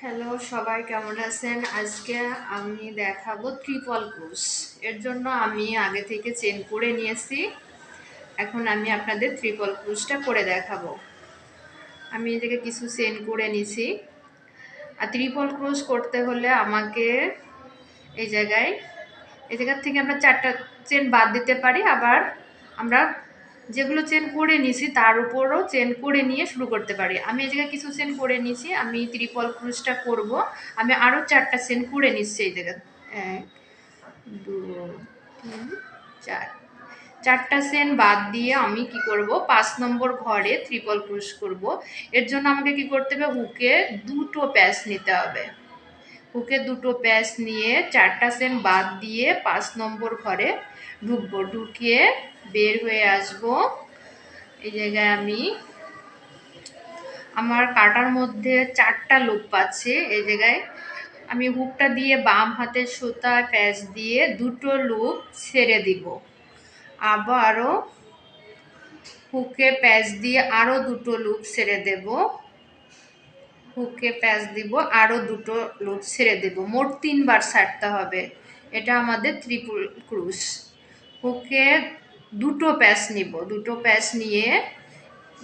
Hello সবাই কেমন আছেন? আজকে আমি দেখাবো ত্রিপল ক্রুজ এর জন্য আমি আগে থেকে চেন করে নিয়েছি। এখন আমি আপনাদের ত্রিপল ক্রুজটা করে দেখাবো। আমি এই থেকে কিছু চেন করে নিছি। আর ত্রিপল ক্রুজ করতে হলে আমাকে এই জায়গায়, এই জায়গার থেকে আমরা চারটা চেন বাদ দিতে পারি। আবার আমরা যেগুলো চেন করে নিছি, তার উপরও চেন করে নিয়ে শুরু করতে পারি। আমি এই জায়গায় কিছু চেন করে নিছি, আমি ত্রিপল ক্রুজটা করব। আমি আরও চারটা চেন করে নিচ্ছি এই জায়গায়। এক, দু, তিন, চার। চারটা চেন বাদ দিয়ে আমি কি করব? পাঁচ নম্বর ঘরে ত্রিপল ক্রুশ করব। এর জন্য আমাকে কি করতে হবে? হুকে দুটো প্যাচ নিতে হবে। হুকে দুটো প্যাচ নিয়ে চারটা চেন বাদ দিয়ে পাঁচ নম্বর ঘরে ঢুকবো। ঢুকিয়ে বের হয়ে আসব। এই জায়গায় আমি। আমার কাটার মধ্যে চারটা লুপ পাচ্ছে এই জায়গায়। আমি হুকটা দিয়ে বাম হাতের সুতা, প্যাচ দিয়ে দুটো লুপ ছেড়ে দিব। আবারও হুকে প্যাচ দিয়ে আরও দুটো লুপ ছেড়ে দেব। হুকে প্যাচ দিব আরও দুটো লুপ ছেড়ে দেব। মোট তিনবার ছাড়তে হবে। এটা আমাদের ত্রিপুল ক্রুশ। হুকে দুটো প্যাচ নিব। দুটো প্যাচ নিয়ে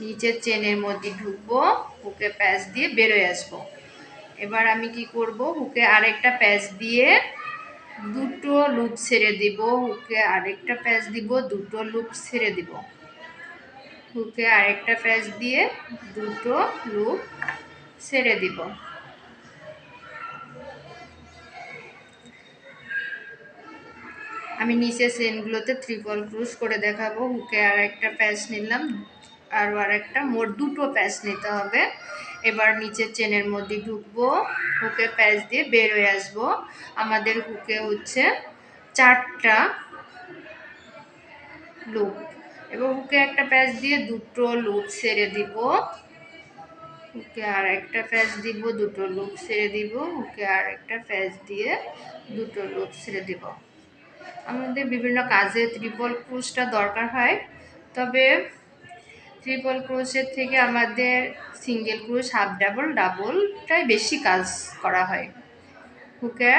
নিচের চেনের মধ্যে ঢুকবো হুকে প্যাচ দিয়ে বেরোয় আসব। এবার আমি কি করব? হুকে আরেকটা প্যাচ দিয়ে দুটো লুপ ছেড়ে দিব। হুকে আরেকটা প্যাচ দিব, দুটো লুপ ছেড়ে দিব। হুকে আরেকটা প্যাচ দিয়ে দুটো লুপ ছেড়ে দিব। আমি নিচে চেনগুলোতে ত্রিপল ক্রুশ করে দেখাবো। হুকে আর একটা প্যাচ নিলাম আর আর একটা মোট দুটো প্যাচ নিতে হবে। এবার নিচের চেনের মধ্যে ঢুকবো হুকে প্যাচ দিয়ে বের হয়ে আসব। আমাদের হুকে হচ্ছে চারটা লুপ এবার হুকে একটা প্যাচ দিয়ে দুটো লুপ ছেড়ে দিব। হুকে আর একটা প্যাচ দিব, দুটো লুপ ছেড়ে দিব। হুকে আর একটা প্যাচ দিয়ে দুটো লুপ ছেড়ে দিব। আমাদের বিভিন্ন কাজে ত্রিপল ক্রুশটা দরকার হয়। তবে ট্রিপল ক্রোশের থেকে আমাদের সিঙ্গেল ক্রোশ, হাফ ডাবল, ডাবলটাই বেশি কাজ করা হয়। হুকে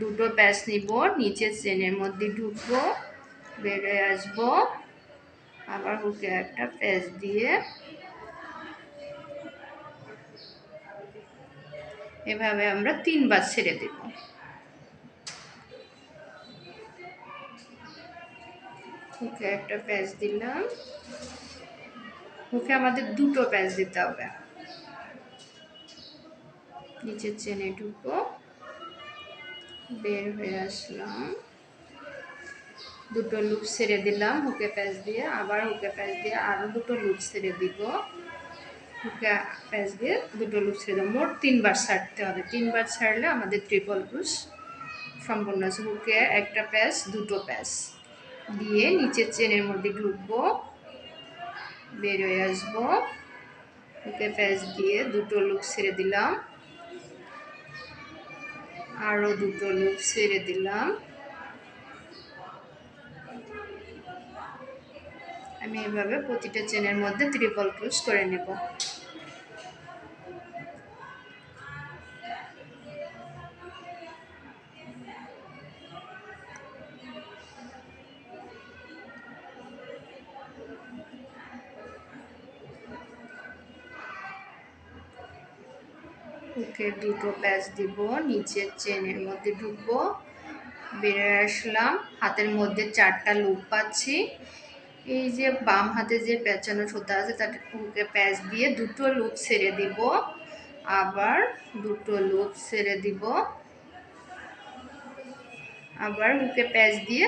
দুটো প্যাচ নিব নিচের চেনের মধ্যে ঢুকবো বেড়ে আসব। আবার হুকে একটা প্যাচ দিয়ে এভাবে আমরা তিনবার ছেড়ে দেব। হুকে একটা প্যাচ দিলাম। মুখে আমাদের দুটো প্যাচ দিতে হবে। নিচের চেনে ঢুকবো। বের হয়ে আসলাম। দুটো লুপ ছেড়ে দিলাম হুকে প্যাচ দিয়ে। আবার হুকে প্যাচ দিয়ে আরও দুটো লুপ ছেড়ে দিব। হুকে প্যাচ দিয়ে দুটো লুপ ছেড়ে দেবো মোট তিনবার ছাড়তে হবে। তিনবার ছাড়লে আমাদের ট্রিপল ক্রুশ সম্পূর্ণ আছে হুকে একটা প্যাচ, দুটো প্যাচ। দিয়ে নিচের চেনের মধ্যে ঢুকবো বেরোয় আসব। ওকে প্যাচ দিয়ে দুটো লুক ছেড়ে দিলাম। আরও দুটো লুক ছেড়ে দিলাম। আমি এভাবে প্রতিটা চেনের মধ্যে ত্রিপল ক্রুশ করে নেব। হুকে দুটো প্যাচ দিব, নিচের চেনের মধ্যে ঢুকবো। বেরোয় আসলাম, হাতের মধ্যে চারটা লুপ পাচ্ছি। এই যে বাম হাতে যে পেঁচানো সুতা আছে, তার হুকে প্যাচ দিয়ে দুটো লুপ ছেড়ে দিব। আবার দুটো লুপ ছেড়ে দিব। আবার হুকে প্যাচ দিয়ে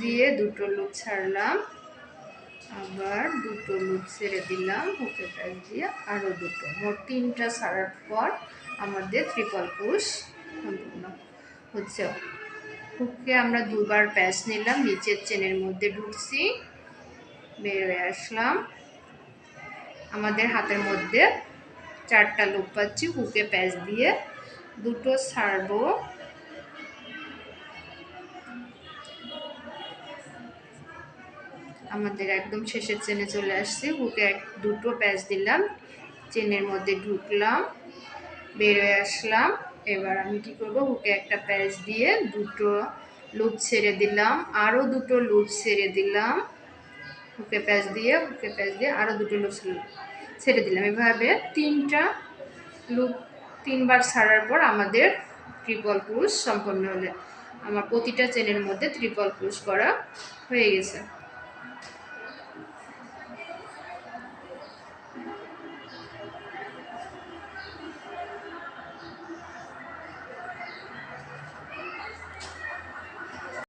দিয়ে দুটো লুপ ছাড়লাম। আবার দুটো লুপ ছেড়ে দিলাম হুকে প্যাচ দিয়ে আরও দুটো। মোট তিনটা ছাড়ার পর আমাদের ত্রিপল পুষ সম্পূর্ণ হচ্ছে। হুককে আমরা দুবার প্যাচ নিলাম, নিচের চেনের মধ্যে ঢুকছি বের হয়ে আসলাম। আমাদের হাতের মধ্যে চারটা লুপ পাচ্ছি হুকে প্যাচ দিয়ে দুটো ছাড়বো। আমাদের একদম শেষের চেনে চলে আসছি। হুকে এক, দুটো প্যাচ দিলাম। চেনের মধ্যে ঢুকলাম, বেরোয় আসলাম। এবার আমি কি করব? হুকে একটা প্যাচ দিয়ে দুটো লুপ ছেড়ে দিলাম। আরও দুটো লুপ ছেড়ে দিলাম। হুকে প্যাচ দিয়ে, হুকে প্যাচ দিয়ে আরও দুটো লুপ ছেড়ে দিলাম। এভাবে তিনটা লুপ তিনবার ছাড়ার পর আমাদের ট্রিপল ক্রুজ সম্পন্ন হলে, আমার প্রতিটা চেনের মধ্যে ট্রিপল ক্রুজ করা হয়ে গেছে।